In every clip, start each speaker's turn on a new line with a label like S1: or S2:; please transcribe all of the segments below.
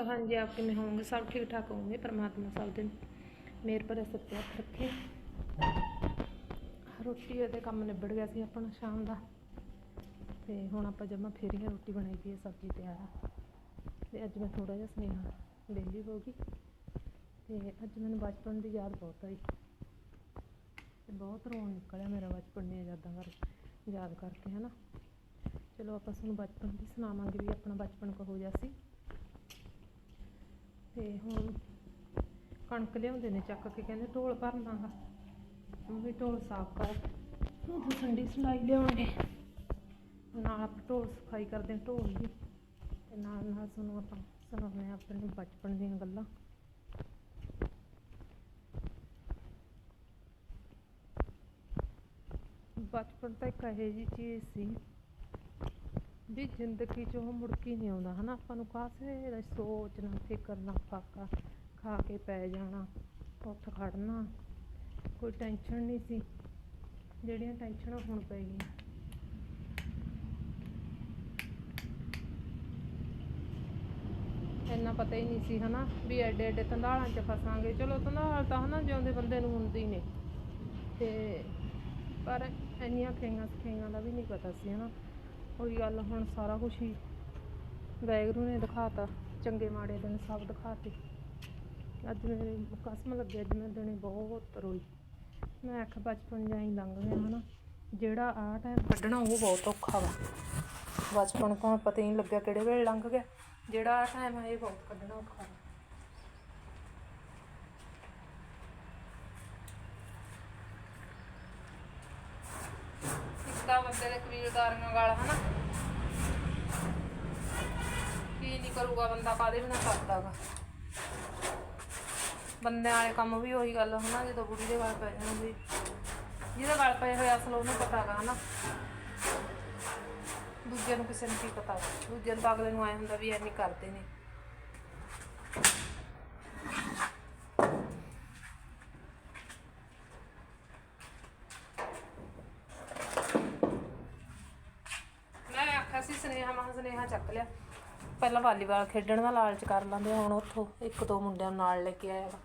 S1: Hello हाँ जी आप किमें होंगे सब ठीक ठाक होंगे परमात्मा सब दिन ਮੇਰ ਪਰ ਸੱਤੇ ਹੱਥ ਰੱਖੇ ਰੋਟੀ ਉਹਦੇ ਕੰਮ ਨਿਬੜ ਗਿਆ ਸੀ ਆਪਣਾ ਸ਼ਾਮ ਦਾ ਤੇ ਹੁਣ ਆਪਾਂ ਜਮਾ ਫੇਰੀਆਂ ਰੋਟੀ ਬਣਾਈ ਪਈ ਹੈ ਸਬਜ਼ੀ ਤਿਆਰ ਆ ਤੇ ਅੱਜ ਮੈਂ ਥੋੜਾ ਜਿਹਾ ਸੁਨੇਹਾ ਵਿਹਲੀ ਹੋ ਗਈ ਤੇ ਅੱਜ ਮੈਨੂੰ ਬਚਪਨ ਦੀ ਯਾਦ ਬਹੁਤ ਆਈ ਤੇ ਬਹੁਤ ਰੋਣ ਨਿਕਲਿਆ ਮੇਰਾ ਬਚਪਨ ਦੀਆਂ ਯਾਦਾਂ ਕਰ ਯਾਦ ਕਰਕੇ ਹਨਾ ਚਲੋ ਆਪਾਂ ਤੁਹਾਨੂੰ ਬਚਪਨ ਦੀ ਸੁਣਾਵਾਂਗੇ ਵੀ ਆਪਣਾ ਬਚਪਨ ਕਹੋ ਜਿਹਾ ਸੀ ਤੇ ਹੁਣ ਕਣਕ ਲਿਆਉਂਦੇ ਨੇ ਚੱਕ ਕੇ ਕਹਿੰਦੇ ਢੋਲ ਭਰਨਾਗਾ ਵੀ। ਢੋਲ ਸਾਫ਼ ਕਰ। ਉਹ ਠੰਡੀ ਸਲਾਈ ਲਿਆਉਣਗੇ। ਨਾਲ ਆਪਾਂ ਢੋਲ ਸਫ਼ਾਈ ਕਰਦੇ ਢੋਲ ਦੀ ਤੇ ਨਾਲ ਨਾਲ ਤੁਹਾਨੂੰ ਆਪਾਂ ਸੁਣਾਉਂਦੇ ਹਾਂ ਆਪਣੇ ਬਚਪਨ ਦੀਆਂ ਗੱਲਾਂ। ਬਚਪਨ ਤਾਂ ਇੱਕ ਇਹੋ ਜਿਹੀ ਚੀਜ਼ ਸੀ। ਵੀ ਜ਼ਿੰਦਗੀ 'ਚ ਉਹ ਮੁੜ ਕੇ ਨਹੀਂ ਆਉਂਦਾ ਹੈ ਨਾ ਆਪਾਂ ਨੂੰ ਕਾਸੇ ਦਾ ਸੋਚਣਾ ਫਿਕਰਨਾ ਫਾਕਾ ਖਾ ਕੇ ਪੈ ਜਾਣਾ, ਉੱਠ ਖੜਨਾ, ਕੋਈ ਟੈਨਸ਼ਨ ਨਹੀਂ ਸੀ। ਜਿਹੜੀਆਂ ਟੈਨਸ਼ਨਾਂ ਹੁਣ ਪੈ ਗਈਆਂ। ਇੰਨਾ ਪਤਾ ਹੀ ਨਹੀਂ ਸੀ, ਹਨਾ? ਵੀ ਐਡੇ ਐਡੇ ਤੰਦਾਲਾਂ 'ਚ ਫਸਾਂਗੇ। ਚਲੋ ਤੰਦਾਲ ਤਾਂ, ਹਨਾ, ਜਿਉਂਦੇ ਬੰਦੇ ਨੂੰ ਹੁੰਦੀ ਨੇ। ਤੇ ਪਰ ਇੰਨੀਆਂ ਖੇਈਆਂ ਸਖੇਂਗਾਂ ਦਾ ਵੀ ਨਹੀਂ ਪਤਾ ਸੀ, ਹਨਾ? ਉਹੀ ਗੱਲ ਹੁਣ ਸਾਰਾ ਕੁਝ ਹੀ। ਵੈਗਰੂ ਨੇ ਦਿਖਾਤਾ, ਚੰਗੇ ਮਾੜੇ ਦਿਨ ਸਭ ਦਿਖਾਤੇ। ਅੱਜ ਮੇਰੇ ਕਸਮ ਲੱਗੇ, ਅੱਜ ਮੈਂ ਦਿਨੇ ਬਹੁਤ ਰੋਈ। ਮੈਂ ਆਖ ਬਚਪਨ ਜਾਂ ਲੰਘ ਗਿਆ ਹਨਾ। ਜਿਹੜਾ ਆ ਟਾਈਮ ਕੱਢਣਾ, ਉਹ ਬਹੁਤ ਔਖਾ ਵਾ। ਬਚਪਨ ਤਾਂ ਪਤਾ ਹੀ ਨਹੀਂ ਲੱਗਿਆ ਕਿਹੜੇ ਵੇਲੇ ਲੰਘ ਗਿਆ। ਜਿਹੜਾ ਆ ਟਾਈਮ ਹੈ ਇਹ ਬਹੁਤ ਕੱਢਣਾ ਔਖਾ ਵਾ। ਬੰਦੇ ਦੇ ਕਬੀਲਦਾਰੀਆਂ ਗਾਲ, ਹਨਾ? ਕੀ ਨਹੀਂ ਕਰੂਗਾ ਬੰਦਾ ਕਾਦੇ ਬਿਨਾ ਕਰਦਾਗਾ? ਬੰਦਿਆਂ ਵਾਲੇ ਕੰਮ ਵੀ ਉਹੀ ਗੱਲ, ਹਨਾ? ਜਦੋਂ ਬੁੜੀ ਦੇ ਗਲ ਪੈ ਜਾਣ ਵੀ ਜਿਹਦੇ ਗਲ ਪਏ ਹੋਏ ਅਸਲ ਉਹਨੂੰ ਪਤਾ ਗਾ ਹਨਾ? ਦੂਜੇ ਨੂੰ ਕਿਸੇ ਨੂੰ ਕੀ ਪਤਾ? ਗਾ। ਦੂਜੇ ਨੂੰ ਤਾਂ ਅਗਲੇ ਨੂੰ ਆਏ ਹੁੰਦਾ ਵੀ ਐਵੇਂ ਕਰਦੇ ਨੇ ਮੈਂ ਆਖਿਆ ਸੀ ਸੁਨੇਹਾ ਮਹਾਂ ਸੁਨੇਹਾ ਚੱਕ ਲਿਆ ਪਹਿਲਾਂ ਵਾਲੀਬਾਲ ਖੇਡਣ ਦਾ ਲਾਲਚ ਕਰ ਲੈਂਦੇ ਹੁਣ ਉੱਥੋਂ ਇੱਕ ਦੋ ਮੁੰਡਿਆਂ ਨੂੰ ਨਾਲ ਲੈ ਕੇ ਆਇਆ ਵਾ।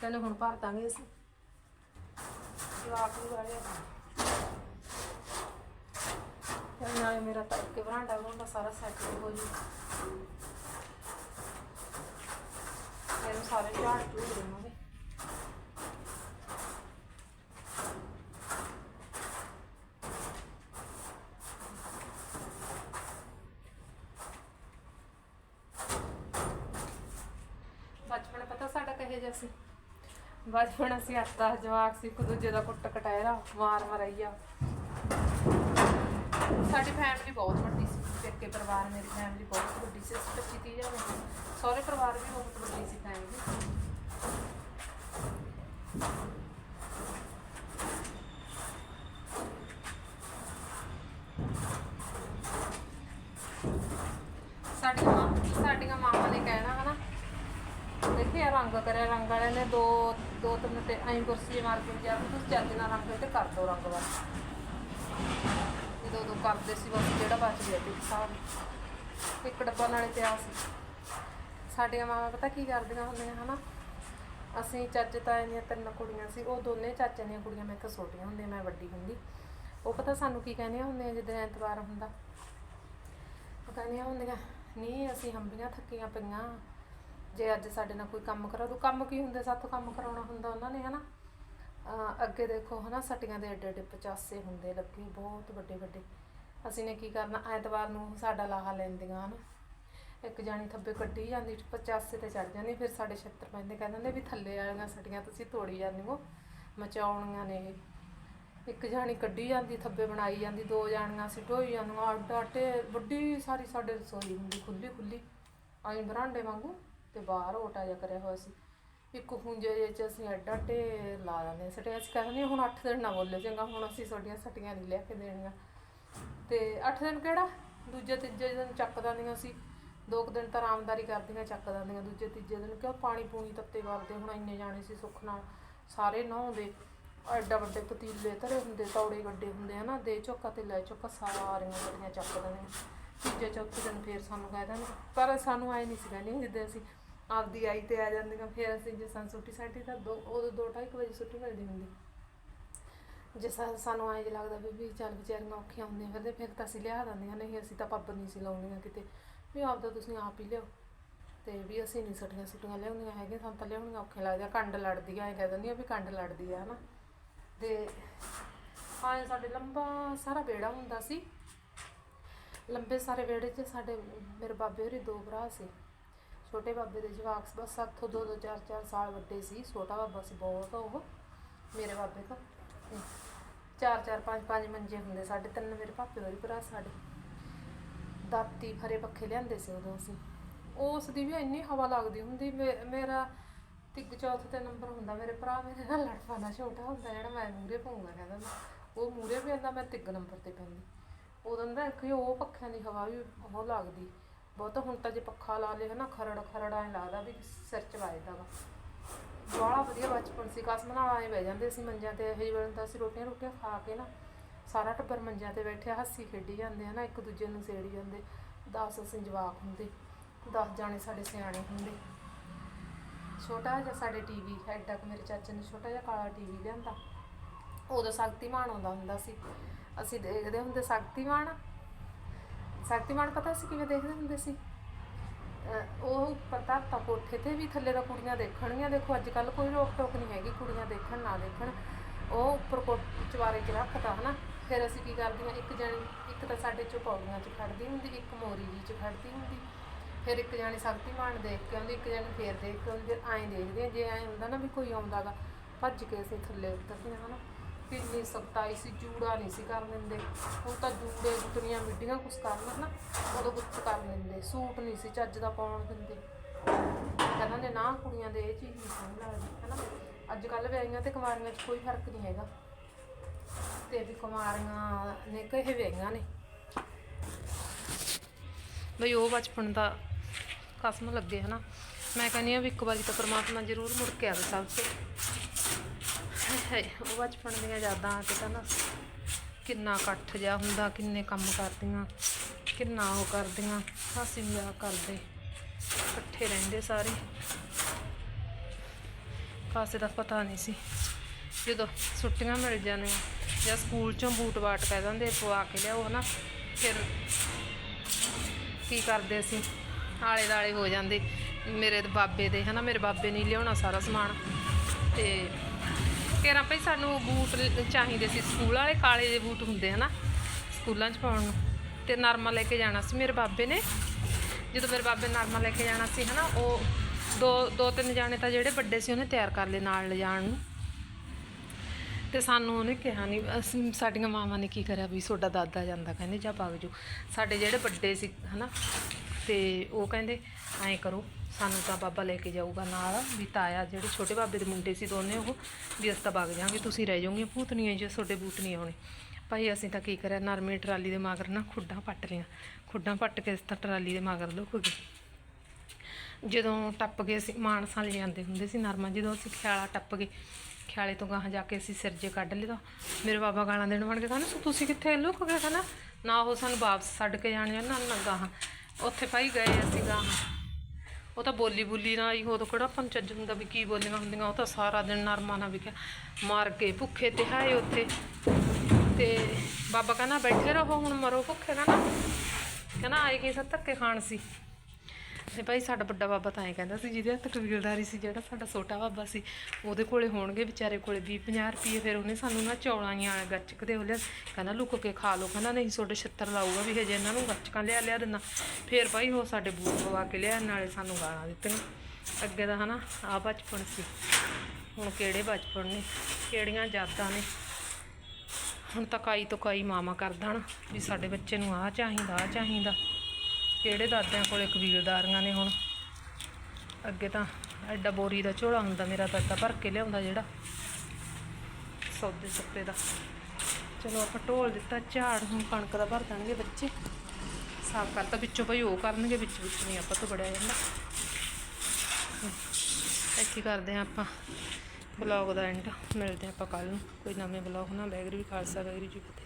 S1: ਕਹਿੰਦੇ ਹੁਣ ਭਰ ਦਾਂਗੇ ਅਸੀਂ। ਜਵਾਕ ਵੀ ਵਾਲੇ ਤੇ ਨਾਲੇ ਮੇਰਾ ਤੜਕੇ ਬਰਾਂਡਾ ਬਰਾਂਡਾ ਸਾਰਾ ਸੈੱਟ ਹੋ ਜੂ। ਇਹਨੂੰ ਸਾਰੇ ਝਾੜ ਝੂੜ ਦੇਵਾਂਗੇ ਬਚਪਨ ਪਤਾ ਸਾਡਾ ਕਹੇ ਜਿਹਾ ਸੀ ਬਚਪਨ ਅਸੀਂ ਅੱਤਾ ਜਵਾਕ ਸੀ, ਇੱਕ ਦੂਜੇ ਦਾ ਕੁੱਟ ਕਟਾਇਰਾ, ਮਾਰ ਮਰਈਆ। ਸਾਡੀ ਫੈਮਿਲੀ ਬਹੁਤ ਵੱਡੀ ਸੀ, ਪੇਕੇ ਪਰਿਵਾਰ ਮੇਰੀ ਫੈਮਿਲੀ ਬਹੁਤ ਵੱਡੀ ਸੀ, ਅਸੀਂ ਪੱਚੀ ਤੀਹ ਸੀ। ਸਹੁਰੇ ਪਰਿਵਾਰ ਵੀ ਬਹੁਤ ਵੱਡੀ ਸੀ ਫੈਮਿਲੀ ਸਾਡੀਆਂ ਸਾਡੀਆਂ ਮਾਵਾਂ ਨੇ ਕਹਿਣਾ ਹਨਾ ਦੇਖਿਆ ਰੰਗ ਕਰਿਆ, ਰੰਗ ਵਾਲਿਆਂ ਨੇ ਦੋ ਦੋ ਤਿੰਨ ਤੇ ਐਂ ਕੁਰਸੀ ਮਾਰ ਕੇ ਜਾ ਤੁਸੀਂ ਚੱਜ ਨਾਲ ਰੰਗ ਤੇ ਕਰ ਦੋ ਰੰਗ ਬਸ। ਜਦੋਂ ਉਦੋਂ ਕਰਦੇ ਸੀ ਬਸ, ਜਿਹੜਾ ਬਚ ਗਿਆ ਤੇ ਸਾਹ ਇੱਕ ਡੱਬਾ ਨਾਲੇ ਪਿਆ ਸੀ। ਸਾਡੀਆਂ ਮਾਵਾਂ ਪਤਾ ਕੀ ਕਰਦੀਆਂ ਹੁੰਦੀਆਂ, ਹਨਾ? ਅਸੀਂ ਚਾਚੇ ਤਾਏ ਦੀਆਂ ਤਿੰਨ ਕੁੜੀਆਂ ਸੀ, ਉਹ ਦੋਨੇ ਚਾਚੇ ਦੀਆਂ ਕੁੜੀਆਂ, ਮੈਂ ਇੱਕ ਛੋਟੀਆਂ ਹੁੰਦੀਆਂ ਮੈਂ ਵੱਡੀ ਹੁੰਦੀ। ਉਹ ਪਤਾ ਸਾਨੂੰ ਕੀ ਕਹਿੰਦੀਆਂ ਹੁੰਦੀਆਂ ਜਦੋਂ ਐਤਵਾਰ ਹੁੰਦਾ? ਉਹ ਕਹਿੰਦੀਆਂ ਹੁੰਦੀਆਂ ਨਹੀਂ ਅਸੀਂ ਹੰਬੀਆਂ ਥੱਕੀਆਂ ਪਈਆਂ। ਜੇ ਅੱਜ ਸਾਡੇ ਨਾਲ ਕੋਈ ਕੰਮ ਕਰਾ ਦੋ ਕੰਮ ਕੀ ਹੁੰਦੇ? ਸਾਥੋਂ ਕੰਮ ਕਰਾਉਣਾ ਹੁੰਦਾ ਉਹਨਾਂ ਨੇ, ਹਨਾ? ਅਹ ਅੱਗੇ ਦੇਖੋ, ਹਨਾ, ਸਟੀਆਂ ਦੇ ਏਡੇ ਏਡੇ ਪਚਾਸੇ ਹੁੰਦੇ, ਲੱਗੇ ਬਹੁਤ ਵੱਡੇ ਵੱਡੇ ਅਸੀਂ ਨੇ ਕੀ ਕਰਨਾ? ਐਤਵਾਰ ਨੂੰ ਸਾਡਾ ਲਾਹਾ ਲੈਂਦੀਆਂ, ਹਨਾ? ਇੱਕ ਜਾਣੀ ਥੱਬੇ ਕੱਢੀ ਜਾਂਦੀ, ਪਚਾਸੇ ਤੇ ਚੜ ਜਾਂਦੀ, ਫਿਰ ਸਾਡੇ ਛੱਤਰ ਪੈਂਦੇ ਕਹਿੰਦੇ ਨੇ ਵੀ ਥੱਲੇ ਵਾਲੀਆਂ ਸਟੀਆਂ ਤੁਸੀਂ ਤੋੜੀ ਜਾਂਦੇ ਹੋ, ਮਚਾਉਣੀਆਂ ਨੇ ਇੱਕ ਜਾਣੀ ਕੱਢੀ ਜਾਂਦੀ, ਥੱਬੇ ਬਣਾਈ ਜਾਂਦੀ, ਦੋ ਜਾਣੀਆਂ ਅਸੀਂ ਢੋਈ ਜਾਂਦੀਆਂ ਅੱਡਾ ਟੇ ਵੱਡੀ ਸਾਰੀ ਸਾਡੇ ਰਸੋਈ ਹੁੰਦੀ ਖੁੱਲੀ ਖੁੱਲੀ ਆਈ ਬਰਾਂਡੇ ਵਾਂਗੂ ਤੇ ਬਾਹਰ ਓਟਾ ਜਿਹਾ ਕਰਿਆ ਹੋਇਆ ਸੀ। ਇੱਕ ਹੁੰਜੇ ਜਿਹੇ ਚ ਅਸੀਂ ਐਡਾ ਟੇ ਲਾ ਦਿੰਦੇ ਸਟੇ ਅਸੀਂ ਕਹਿੰਦੇ ਹੁਣ 8 ਦਿਨ ਨਾ ਬੋਲੇ ਚੰਗਾ, ਹੁਣ ਅਸੀਂ ਤੁਹਾਡੀਆਂ ਸਟੀਆਂ ਨਹੀਂ ਲੈ ਕੇ ਦੇਣੀਆਂ। ਤੇ 8 ਦਿਨ ਕਿਹੜਾ? ਦੂਜੇ ਤੀਜੇ ਦਿਨ ਚੱਕ ਦਿੰਦੀਆਂ ਸੀ। ਦੋ ਕੁ ਦਿਨ ਤਾਂ ਆਰਾਮਦਾਰੀ ਕਰਦੀਆਂ, ਚੱਕ ਦਿੰਦੀਆਂ। ਦੂਜੇ ਤੀਜੇ ਦਿਨ ਕਿਉਂ ਪਾਣੀ ਪੂਣੀ ਤੱਤੇ ਕਰਦੇ ਹੁਣ ਇੰਨੇ ਜਾਣੇ ਸੀ ਸੁੱਖ ਨਾਲ। ਸਾਰੇ ਨਹਾਉਂਦੇ। ਐਡਾ ਵੱਡੇ ਪਤੀਲੇ ਧਰੇ ਹੁੰਦੇ, ਤੌੜੇ ਗੱਡੇ ਹੁੰਦੇ, ਹਨਾ? ਦੇ ਚੋਕਾ ਤੇ ਲੈ ਚੋਕਾ, ਸਾਰੀਆਂ ਗੱਡੀਆਂ ਚੱਕ ਦਿੰਦੀਆਂ। ਤੀਜੇ ਚੌਥੇ ਦਿਨ ਫੇਰ ਸਾਨੂੰ ਕਹਿ ਦਿੰਦੇ। ਪਰ ਸਾਨੂੰ ਆਏ ਨਹੀਂ ਸੀ ਕਹਿੰਦੇ ਜਿੱਦਾਂ ਅਸੀਂ ਆਪਦੀ ਆਈ ਤੇ ਆ ਜਾਂਦੀਆਂ। ਫਿਰ ਅਸੀਂ ਜੇ ਸਾਨੂੰ ਛੁੱਟੀ ਸਾਡੀ ਤਾਂ ਦੋ ਉਦੋਂ ਦੋ ਢਾਈ ਕੁ ਵਜੇ ਛੁੱਟੀ ਮਿਲਦੀ ਹੁੰਦੀ। ਜੇ ਸਾ- ਸਾਨੂੰ ਐਂ ਜਿਹਾ ਲੱਗਦਾ ਵੀ ਵੀ ਚੱਲ ਵਿਚਾਰੀਆਂ ਔਖੀਆਂ ਹੁੰਦੀਆਂ ਫਿਰਦੇ, ਫਿਰ ਤਾਂ ਅਸੀਂ ਲਿਆ ਦਿੰਦੀਆਂ। ਨਹੀਂ, ਅਸੀਂ ਤਾਂ ਪੱਬ ਨਹੀਂ ਸੀ ਲਾਉਣੀਆਂ ਕਿਤੇ। ਵੀ ਆਪਦਾ ਤੁਸੀਂ ਆਪ ਹੀ ਲਿਓ ਤੇ ਵੀ ਅਸੀਂ ਨਹੀਂ ਸਟੀਆਂ ਸੁਟੀਆਂ ਲਿਆਉਂਦੀਆਂ ਹੈਗੀਆਂ, ਸਾਨੂੰ ਤਾਂ ਲਿਆਉਣੀਆਂ ਔਖੇ ਲੱਗਦੀਆਂ। ਕੰਡ ਲੜਦੀ ਆ, ਐਂ ਕਹਿ ਦਿੰਦੀ ਦਿੰਦੀਆਂ ਵੀ ਕੰਡ ਲੜਦੀ ਆ, ਹਨਾ। ਤੇ ਆਏ ਸਾਡੇ ਲੰਬਾ ਸਾਰਾ ਵਿਹੜਾ ਹੁੰਦਾ ਸੀ। ਲੰਬੇ ਸਾਰੇ ਵਿਹੜੇ 'ਚ ਸਾਡੇ ਮੇਰੇ ਬਾਬੇ ਹੋਰੀ ਦੋ ਭਰਾ ਸੀ। ਛੋਟੇ ਬਾਬੇ ਦੇ ਜਵਾਕ ਬਸ ਸਾਥੋਂ ਦੋ ਦੋ ਚਾਰ ਚਾਰ ਸਾਲ ਵੱਡੇ ਸੀ, ਛੋਟਾ ਬਾਬਾ ਸੀ ਬਹੁਤ ਉਹ, ਮੇਰੇ ਬਾਬੇ ਤੋਂ ਚਾਰ ਚਾਰ ਪੰਜ ਪੰਜ ਮੰਜੇ ਹੁੰਦੇ ਸਾਡੇ, ਤਿੰਨ ਮੇਰੇ ਭਾਪੇ ਹੋਰੀ ਭਰਾ ਸਾਡੇ। ਦਾਤੀ ਫਰੇ ਪੱਖੇ ਲਿਆਂਦੇ ਸੀ ਉਦੋਂ ਅਸੀਂ। ਉਸ ਦੀ ਵੀ ਇੰਨੀ ਹਵਾ ਲੱਗਦੀ ਹੁੰਦੀ, ਮੇ- ਮੇਰਾ ਤਿੱਗ ਚੌਥ ਤੇ ਨੰਬਰ ਹੁੰਦਾ, ਮੇਰੇ ਭਰਾ ਮੇਰੇ ਨਾਲ ਲੜ ਪਾਉਂਦਾ ਛੋਟਾ ਹੁੰਦਾ, ਜਿਹੜਾ ਮੈਂ ਮੂਰੇ ਪਾਉਂਗਾ ਕਹਿੰਦਾ ਮੈਂ। ਉਹ ਮੂਰੇ ਪੈਂਦਾ ਮੈਂ ਤਿੱਗ ਨੰਬਰ ਤੇ ਪੈਂਦੀ। ਉਦੋਂ ਦਾ ਕਿ ਉਹ ਪੱਖਿਆਂ ਦੀ ਹਵਾ ਵੀ ਉਹ ਲੱਗਦੀ। ਬਹੁਤ, ਹੁਣ ਤਾਂ ਜੇ ਪੱਖਾ ਲਾ ਲੇ ਹਨਾ, ਖਰੜ ਖਰੜ ਐਂ ਲੱਗਦਾ ਵੀ ਸਿਰ ਚ ਵੱਜਦਾ ਵਾ। ਬੜਾ ਵਧੀਆ ਬਚਪਨ ਸੀ, ਕਸਮ ਨਾਲ ਆਏ ਬਹਿ ਜਾਂਦੇ ਸੀ ਮੰਜਿਆਂ ਤੇ, ਇਹ ਵੇਲੇ ਤਾਂ ਅਸੀਂ ਰੋਟੀਆਂ ਰੋਟੀਆਂ ਖਾ ਕੇ ਨਾ ਸਾਰਾ ਟੱਬਰ ਮੰਜਿਆਂ ਤੇ ਬੈਠੇ, ਹੱਸੀ ਖੇਡੀ ਜਾਂਦੇ ਹਨਾ, ਇੱਕ ਦੂਜੇ ਨੂੰ ਸੇੜੀ ਜਾਂਦੇ। 10 ਅਸੀਂ ਜਵਾਕ ਹੁੰਦੇ 10 ਜਾਣੇ ਸਾਡੇ ਸਿਆਣੇ ਹੁੰਦੇ। ਛੋਟਾ ਜਿਹਾ ਸਾਡੇ ਟੀਵੀ ਐਡਾ ਕੁ ਮੇਰੇ ਚਾਚੇ ਨੇ ਛੋਟਾ ਜਿਹਾ ਕਾਲਾ ਟੀਵੀ ਲਿਆਂਦਾ। ਉਦੋਂ ਸ਼ਕਤੀਮਾਨ ਆਉਂਦਾ ਹੁੰਦਾ ਸੀ। ਅਸੀਂ ਦੇਖਦੇ ਹੁੰਦੇ, ਸ਼ਕਤੀਮਾਨ ਸ਼ਕਤੀਮਾਨ ਪਤਾ ਸੀ ਕਿਵੇਂ ਦੇਖਦੇ ਹੁੰਦੇ ਸੀ? ਅਹ ਉਹ ਉੱਪਰ ਧਰਤਾ ਕੋਠੇ ਤੇ ਵੀ ਥੱਲੇ ਦਾ ਕੁੜੀਆਂ ਦੇਖਣਗੀਆਂ। ਦੇਖੋ ਅੱਜ ਕੱਲ ਕੋਈ ਰੋਕ ਟੋਕ ਨਹੀਂ ਹੈਗੀ। ਕੁੜੀਆਂ ਦੇਖਣ, ਨਾ ਦੇਖਣ। ਉਹ ਉੱਪਰ ਕੋ ਚਵਾਰੇ 'ਚ ਰੱਖਤਾ ਹਨਾ? ਫਿਰ ਅਸੀਂ ਕੀ ਕਰਦੀਆਂ, ਇੱਕ ਜਣੀ ਇੱਕ ਤਾਂ ਸਾਡੇ ਚੋਂ ਪੌੜੀਆਂ 'ਚ ਖੜਦੀ ਹੁੰਦੀ, ਇੱਕ ਮੋਰੀ ਜੀ 'ਚ ਖੜਦੀ ਹੁੰਦੀ। ਫਿਰ ਇੱਕ ਜਾਣੀ ਸ਼ਕਤੀਮਾਨ ਦੇਖ ਕੇ ਆਉਂਦੀ, ਇੱਕ ਜਣੀ ਫੇਰ ਦੇਖ ਕੇ ਆਉਂਦੀ। ਫਿਰ ਐਂ ਦੇਖਦੇ ਹਾਂ ਜੇ ਐਂ ਹੁੰਦਾ ਨਾ ਵੀ ਕੋਈ ਆਉਂਦਾਗਾ, ਭੱਜ ਕੇ ਅਸੀਂ ਥੱਲੇ ਉਤਰਦੀਆਂ, ਹਨਾ? ਕਿੰਨੀ ਸਖਤਾਈ ਸੀ, ਜੂੜਾ ਨਹੀਂ ਸੀ ਕਰ ਦਿੰਦੇ। ਹੁਣ ਤਾਂ ਜੂੜੇ ਗੁੱਤਨੀਆਂ ਮਿੱਡੀਆਂ ਕੁਛ ਕਰਨ ਨਾ ਉਦੋਂ ਗੁੱਤ ਕਰ ਦਿੰਦੇ। ਸੂਟ ਨਹੀਂ ਸੀ ਚੱਜ ਦਾ ਪਾਉਣ ਦਿੰਦੇ। ਕਹਿੰਦਾ ਨੇ ਨਾ ਕੁੜੀਆਂ ਦੇ ਇਹ ਚੀਜ਼ ਨਹੀਂ ਸਮਝ ਲੱਗਦੀ। ਹਨਾ ਅੱਜ ਕੱਲ ਵਿਆਹੀਆਂ ਤੇ ਕੁਮਾਰੀਆਂ 'ਚ ਕੋਈ ਫ਼ਰਕ ਨਹੀਂ ਹੈਗਾ। ਤੇ ਵੀ ਕੁਮਾਰੀਆਂ ਨੇ ਕਹੇ ਵਿਆਹੀਆਂ ਨੇ। ਬਈ ਉਹ ਬਚਪਨ ਦਾ ਕਸਮ ਲੱਗੇ ਹਨਾ। ਮੈਂ ਕਹਿੰਦੀ ਆ ਵੀ ਇੱਕ ਵਾਰੀ ਤਾਂ ਪ੍ਰਮਾਤਮਾ ਜ਼ਰੂਰ ਮੁੜ ਕੇ ਆਵੇ ਸਭ ਤੇ। ਉਹ ਬਚਪਨ ਦੀਆਂ ਯਾਦਾਂ ਆ ਕੇ ਤਾਂ ਨਾ ਕਿੰਨਾ ਇਕੱਠ ਜਿਹਾ ਹੁੰਦਾ, ਕਿੰਨੇ ਕੰਮ ਕਰਦੀਆਂ, ਕਿੰਨਾ ਉਹ ਕਰਦੀਆਂ, ਹਾਸੀ ਮਜ਼ਾਕ ਕਰਦੇ, ਇਕੱਠੇ ਰਹਿੰਦੇ ਸਾਰੇ। ਕਾਸੇ ਦਾ ਪਤਾ ਨਹੀਂ ਸੀ, ਜਦੋਂ ਛੁੱਟੀਆਂ ਮਿਲ ਜਾਂਦੀਆਂ ਜਾਂ ਸਕੂਲ ਚੋਂ ਬੂਟ ਬਾਟ ਕਹਿ ਦਿੰਦੇ ਪਵਾ ਕੇ ਲਿਆਓ ਹਨਾ, ਫਿਰ ਕੀ ਕਰਦੇ ਅਸੀਂ ਆਲੇ ਦਾਲੇ ਹੋ ਜਾਂਦੇ। ਮੇਰੇ ਬਾਬੇ ਦੇ ਹਨਾ, ਮੇਰੇ ਬਾਬੇ ਨੇ ਲਿਆਉਣਾ ਸਾਰਾ ਸਮਾਨ ਤੇ ਕਿਹੜਾ ਭਈ ਸਾਨੂੰ ਬੂਟ ਚਾਹੀਦੇ ਸੀ। ਸਕੂਲ ਵਾਲੇ ਕਾਲੇ ਜਿਹੇ ਬੂਟ ਹੁੰਦੇ ਹਨਾ, ਸਕੂਲਾਂ 'ਚ ਪਾਉਣ ਨੂੰ। ਤੇ ਨਰਮਾ ਲੈ ਕੇ ਜਾਣਾ ਸੀ ਮੇਰੇ ਬਾਬੇ ਨੇ। ਜਦੋਂ ਮੇਰੇ ਬਾਬੇ ਨਰਮਾ ਲੈ ਕੇ ਜਾਣਾ ਸੀ ਹਨਾ, ਉਹ ਦੋ ਦੋ ਤਿੰਨ ਜਾਣੇ ਤਾਂ ਜਿਹੜੇ ਵੱਡੇ ਸੀ, ਉਹਨੇ ਤਿਆਰ ਕਰ ਲਏ ਨਾਲ ਲਿਜਾਣ ਨੂੰ। ਤੇ ਸਾਨੂੰ ਉਹਨੇ ਕਿਹਾ ਨਹੀਂ ਅਸੀਂ, ਸਾਡੀਆਂ ਮਾਵਾਂ ਨੇ ਕੀ ਕਰਿਆ ਵੀ ਤੁਹਾਡਾ ਦਾਦਾ ਜਾਂਦਾ ਕਹਿੰਦੇ, ਜਾ ਭਗ ਜਾਓ ਸਾਡੇ ਜਿਹੜੇ ਵੱਡੇ ਸੀ ਹਨਾ ਤੇ ਉਹ ਕਹਿੰਦੇ, ਐਂ ਕਰੋ, ਸਾਨੂੰ ਤਾਂ ਬਾਬਾ ਲੈ ਕੇ ਜਾਊਗਾ ਨਾਲ। ਵੀ ਤਾਇਆ ਜਿਹੜੇ ਛੋਟੇ ਬਾਬੇ ਦੇ ਮੁੰਡੇ ਸੀ ਦੋਨੇ ਉਹ, ਵੀ ਅਸੀਂ ਤਾਂ ਵਗ ਜਾਾਂਗੇ ਤੁਸੀਂ ਰਹਿ ਜਾਓਗੇ, ਭੂਤਨੀਆਂ ਜੇ ਤੁਹਾਡੇ ਬੂਟ ਨਹੀਂ ਆਉਣੇ ਭਾਈ ਅਸੀਂ ਤਾਂ ਕੀ ਕਰਿਆ, ਨਰਮੇ ਟਰਾਲੀ ਦੇ ਮਗਰ ਨਾ ਖੁੱਡਾਂ ਪੱਟ ਲਈਆਂ। ਖੁੱਡਾਂ ਪੱਟ ਕੇ ਅਸੀਂ ਤਾਂ ਟਰਾਲੀ ਦੇ ਮਗਰ ਲੁਕ ਗਏ। ਜਦੋਂ ਟੱਪ ਗਏ ਅਸੀਂ ਮਾਨਸਾਂ ਲੈ ਜਾਂਦੇ ਹੁੰਦੇ ਸੀ ਨਰਮਾ, ਜਦੋਂ ਅਸੀਂ ਖਿਆਲਾ ਟੱਪ ਗਏ ਖਿਆਲੇ ਤੋਂ ਗਾਹਾਂ ਜਾ ਕੇ ਅਸੀਂ ਸਿਰਜੇ ਕੱਢ ਲਿਆ ਤਾਂ ਮੇਰੇ ਬਾਬਾ ਗਾਲਾਂ ਦੇਣ ਬਣ ਕੇ ਕਹਿੰਦੇ "ਸੋ ਤੁਸੀਂ ਕਿੱਥੇ ਲੁਕ ਗਏ? ਕਹਿੰਦਾ, ਨਾ ਉਹ ਸਾਨੂੰ ਵਾਪਸ ਛੱਡ ਕੇ ਜਾਣ ਨਾ ਨਾ ਗਾਹਾਂ ਉੱਥੇ ਭਾਈ ਗਏ ਅਸੀਂ ਗਾਹਾਂ। ਉਹ ਤਾਂ ਬੋਲੀ ਬੁੱਲੀ ਨਾ ਆਈ ਉਦੋਂ ਕਿਹੜਾ ਆਪਾਂ ਨੂੰ ਚੱਜ ਹੁੰਦਾ ਵੀ ਕੀ ਬੋਲੀਆਂ ਹੁੰਦੀਆਂ, ਉਹ ਤਾਂ ਸਾਰਾ ਦਿਨ ਨਰਮਾ ਨਾ ਵਿਕਿਆ। ਮਾਰ ਕੇ ਭੁੱਖੇ ਤੇ ਹਾਏ ਉੱਥੇ। ਤੇ ਬਾਬਾ ਕਹਿੰਦਾ, ਬੈਠੇ ਰਹੋ ਹੁਣ ਮਰੋ ਭੁੱਖੇ, ਕਹਿੰਦਾ। ਕਹਿੰਦਾ, ਆਏ ਕਿ ਸੱਤ ਧੱਕੇ ਖਾਣ ਸੀ। ਤੇ ਭਾਈ ਸਾਡਾ ਵੱਡਾ ਬਾਬਾ ਤਾਂ ਐਂ ਕਹਿੰਦਾ ਸੀ ਜਿਹਦੇ ਹੱਥ ਕਬੀਲਦਾਰੀ ਸੀ, ਜਿਹੜਾ ਸਾਡਾ ਛੋਟਾ ਬਾਬਾ ਸੀ, ਉਹਦੇ ਕੋਲੇ ਹੋਣਗੇ ਵਿਚਾਰੇ ਕੋਲੇ 20 50 ਰੁਪਏ ਫਿਰ ਉਹਨੇ ਸਾਨੂੰ ਨਾ ਚੌਲਾਂ ਆਂ ਗੱਚਕ ਦੇ ਉਹ ਕਹਿੰਦਾ ਲੁੱਕ ਕੇ ਖਾ ਲਓ, ਕਹਿੰਦਾ ਨਹੀਂ ਤੁਹਾਡੇ ਛਿੱਤਰ ਲਾਊਗਾ ਵੀ ਹਜੇ ਇਹਨਾਂ ਨੂੰ ਗੱਚਕਾਂ ਲਿਆ ਲਿਆ ਦਿੰਦਾ। ਫਿਰ ਭਾਈ ਉਹ ਸਾਡੇ ਬੂਟ ਪਵਾ ਕੇ ਲਿਆ, ਨਾਲੇ ਸਾਨੂੰ ਗਾਲਾਂ ਦਿੱਤੀਆਂ। ਅੱਗੇ ਦਾ ਹਨਾ ਆ ਬਚਪਨ ਸੀ। ਹੁਣ ਕਿਹੜੇ ਬਚਪਨ ਨੇ, ਕਿਹੜੀਆਂ ਯਾਦਾਂ ਨੇ। ਹੁਣ ਤਾਂ ਕਾਈ ਤੋਂ ਕਾਈ ਮਾਮਾ ਕਰਦਾ ਨਾ ਵੀ ਸਾਡੇ ਬੱਚੇ ਨੂੰ ਆਹ ਚਾਹੀਦਾ ਆਹ ਚਾਹੀਦਾ। ਕਿਹੜੇ ਦਾਦਿਆਂ ਕੋਲੇ ਕਬੀਲਦਾਰੀਆਂ ਨੇ ਹੁਣ? ਅੱਗੇ ਤਾਂ ਐਡਾ ਬੋਰੀ ਦਾ ਝੋਲਾ ਹੁੰਦਾ, ਮੇਰਾ ਦਾਦਾ ਭਰ ਕੇ ਲਿਆਉਂਦਾ ਜਿਹੜਾ। ਸੌਦੇ ਸੱਪੇ ਦਾ। ਚਲੋ ਆਪਾਂ ਢੋਲ ਦਿੱਤਾ, ਝਾੜ ਹੁਣ ਕਣਕ ਦਾ ਭਰ ਦੇਣਗੇ ਬੱਚੇ। ਸਾਫ਼ ਕਰਤਾ ਵਿੱਚੋਂ ਭਾਈ ਉਹ ਕਰਨਗੇ, ਵਿੱਚ ਵਿੱਚ ਨਹੀਂ ਆਪਾਂ ਤੋਂ ਬੜਿਆ ਜਾਂਦਾ। ਇੱਥੇ ਕਰਦੇ ਹਾਂ ਆਪਾਂ ਬਲੌਗ ਦਾ ਐਂਡ ਮਿਲਦੇ ਹਾਂ ਆਪਾਂ ਕੱਲ ਨੂੰ। ਕੋਈ ਨਵੇਂ ਬਲੌਗ ਨਾਲ, ਵੈਗਰੀ ਵੀ ਖਾਲਸਾ, ਵੈਗਰੀ ਜੀ ਫਤਿਹ।